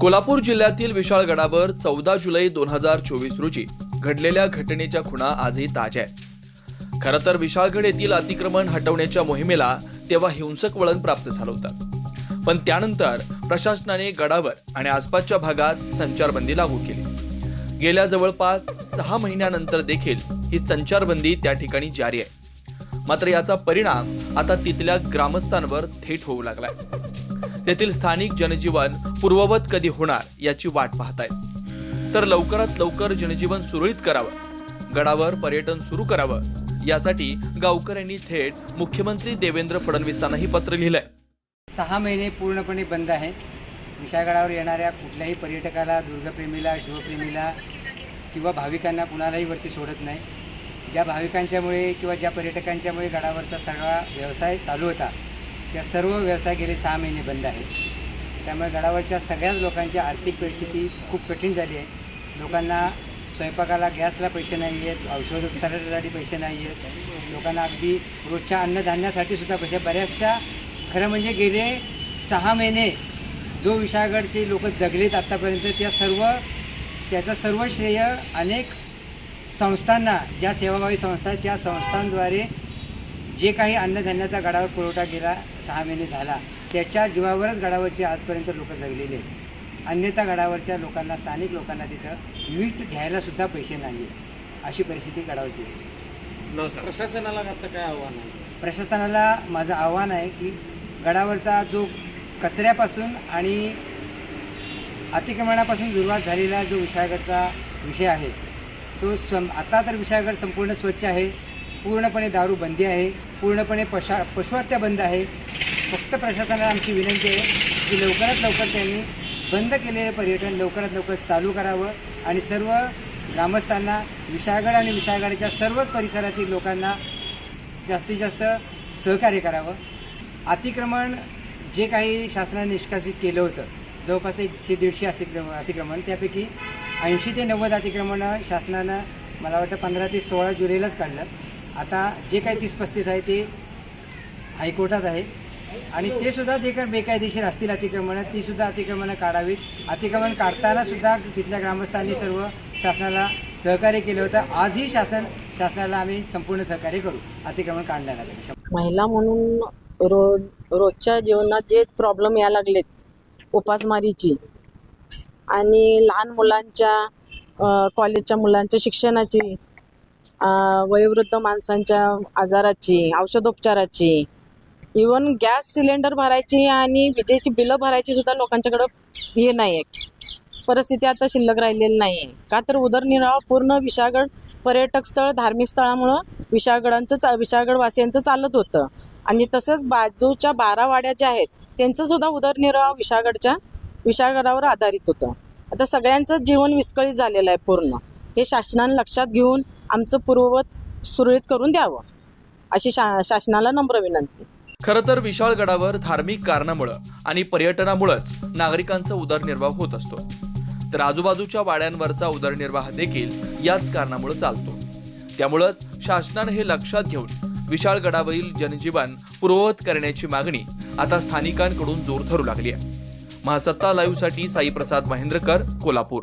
कोल्हापूर जिल्ह्यातील विशाळगडावर चौदा जुलै दोन हजार चोवीस रोजी घडलेल्या घटनेच्या खुणा आजही ताज्या आहे खरं तर विशाळगड येथील अतिक्रमण हटवण्याच्या मोहिमेला तेव्हा हिंसक वळण प्राप्त झालं होतं. पण त्यानंतर प्रशासनाने गडावर आणि आसपासच्या भागात संचारबंदी लागू केली. गेल्या जवळपास सहा महिन्यानंतर देखील ही संचारबंदी त्या ठिकाणी जारी आहे. मात्र याचा परिणाम आता तिथल्या ग्रामस्थांवर थेट होऊ लागलाय. तेथील स्थानिक जनजीवन पूर्ववत कधी होणार याची वाट पाहतायत. तर लवकरात लवकर जनजीवन सुरळीत करावं गडावर पर्यटन सुरू करावं यासाठी गावकऱ्यांनी थेट मुख्यमंत्री देवेंद्र फडणवीसांनाही पत्र लिहिलंय. सहा महिने पूर्णपणे बंद आहे विशाळगडावर येणाऱ्या कुठल्याही पर्यटकाला दुर्गप्रेमीला शिवप्रेमीला किंवा भाविकांना कुणालाही वरती सोडत नाही. ज्या भाविकांच्यामुळे किंवा ज्या पर्यटकांच्यामुळे गडावरचा सगळा व्यवसाय चालू होता त्या सर्व व्यवसाय गेले सहा महिने बंद आहे त्यामुळे गडावरच्या सगळ्याच लोकांची आर्थिक परिस्थिती खूप कठीण झाली आहे. लोकांना स्वयंपाकाला गॅसला पैसे नाही आहेत औषधोपचारासाठी पैसे नाही आहेत. लोकांना अगदी रोजच्या अन्नधान्यासाठी सुद्धा पैसे बऱ्याचशा खरं म्हणजे गेले सहा महिने जो विशाळगडचे लोक जगलेत आत्तापर्यंत त्या सर्व त्याचं सर्व श्रेय अनेक संस्थांना ज्या सेवाभावी संस्था आहेत त्या संस्थांद्वारे जे काही अन्नधान्याचा गडावर पुरवठा गेला सहा महिने झाला त्याच्या जीवावरच गडावरचे आजपर्यंत लोक जगलेले आहेत. अन्यथा गडावरच्या लोकांना स्थानिक लोकांना तिथं मीठ घ्यायला सुद्धा पैसे नाही अशी परिस्थिती गडावरची आहे. प्रशासनाला आता काय आव्हान आहे? प्रशासनाला माझं आव्हान आहे की गडावरचा जो कचऱ्यापासून आणि अतिक्रमणापासून सुरुवात झालेला जो विशाळगडचा विषय आहे तो सं आता तर विशाळगड संपूर्ण स्वच्छ आहे. पूर्णपणे दारू बंदी आहे पूर्णपणे पशा पशुहत्या बंद आहे. फक्त प्रशासनाला आमची विनंती आहे की लवकरात लवकर त्यांनी बंद केलेले पर्यटन लवकरात लवकर चालू करावं आणि सर्व ग्रामस्थांना विशाळगड आणि विशाळगडच्या सर्वच परिसरातील लोकांना जास्तीत जास्त सहकार्य करावं. अतिक्रमण जे काही शासनाने निष्कासित केलं होतं जवळपास एकशे दीडशे अतिक्रमण अतिक्रमण त्यापैकी ऐंशी ते नव्वद अतिक्रमणं शासनानं मला वाटतं पंधरा ते सोळा जुलैलाच काढलं. आता जे काही तीस पस्तीस आहे ते हायकोर्टात आहे. आणि ते सुद्धा जे काही बेकायदेशीर असतील अतिक्रमणं ती सुद्धा अतिक्रमणं काढावीत. अतिक्रमण काढताना सुद्धा तिथल्या ग्रामस्थांनी सर्व शासनाला सहकार्य केलं होतं. आजही शासन शासनाला आम्ही संपूर्ण सहकार्य करू. अतिक्रमण काढण्याला महिला म्हणून रोज रोजच्या जीवनात जे प्रॉब्लेम यायला लागलेत उपासमारीची आणि लहान मुलांच्या कॉलेजच्या मुलांच्या शिक्षणाची वयोवृद्ध माणसांच्या आजाराची औषधोपचाराची इवन गॅस सिलेंडर भरायची आणि विजेची बिलं भरायची सुद्धा लोकांच्याकडं हे नाही आहे परिस्थिती आता शिल्लक राहिलेली नाही आहे का तर उदरनिर्वाह पूर्ण विशाळगड पर्यटक स्थळ धार्मिक स्थळामुळं विशाळगडांचं चा विशाळगडवासियांचं चालत होतं. आणि तसंच बाजूच्या बारा वाड्या ज्या आहेत त्यांचं सुद्धा उदरनिर्वाह विशाळगडच्या विशाळगडावर आधारित होतं. आता सगळ्यांचं जीवन विस्कळीत झालेलं आहे पूर्ण. हे शासनाने लक्षात घेऊन आमचं पूर्ववत सुरळीत करून द्यावं अशी शा शासनाला नम्र विनंती. खरं तर विशाळगडावर धार्मिक कारणामुळं आणि पर्यटनामुळंच नागरिकांचा उदरनिर्वाह होत असतो. तर आजूबाजूच्या वाड्यांवरचा उदरनिर्वाह देखील याच कारणामुळे चालतो. त्यामुळंच शासनानं हे लक्षात घेऊन विशाळगडावरील जनजीवन पूर्ववत करण्याची मागणी आता स्थानिकांकडून जोर धरू लागली आहे. महासत्ता लाईव्हसाठी साईप्रसाद महेंद्रकर कोल्हापूर.